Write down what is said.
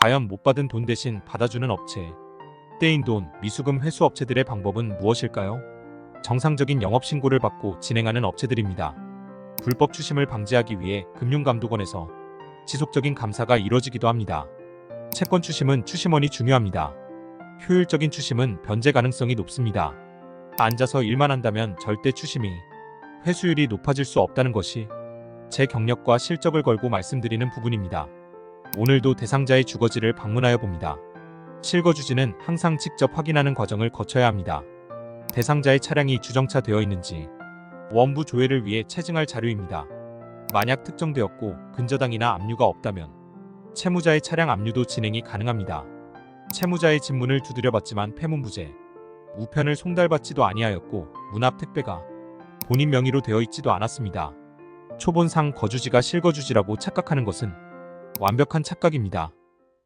과연 못 받은 돈 대신 받아주는 업체. 떼인 돈, 미수금 회수 업체들의 방법은 무엇일까요? 정상적인 영업 신고를 받고 진행하는 업체들입니다. 불법 추심을 방지하기 위해 금융감독원에서 지속적인 감사가 이뤄지기도 합니다. 채권 추심은 추심원이 중요합니다. 효율적인 추심은 변제 가능성이 높습니다. 앉아서 일만 한다면 절대 추심이 회수율이 높아질 수 없다는 것이 제 경력과 실적을 걸고 말씀드리는 부분입니다. 오늘도 대상자의 주거지를 방문하여 봅니다. 실거 주지는 항상 직접 확인하는 과정을 거쳐야 합니다. 대상자의 차량이 주정차 되어 있는지 원부 조회를 위해 체증할 자료입니다. 만약 특정되었고 근저당이나 압류가 없다면 채무자의 차량 압류도 진행이 가능합니다. 채무자의 집문을 두드려봤지만 폐문부재, 우편을 송달받지도 아니하였고 문앞 택배가 본인 명의로 되어 있지도 않았습니다. 초본상 거주지가 실거주지라고 착각하는 것은 완벽한 착각입니다.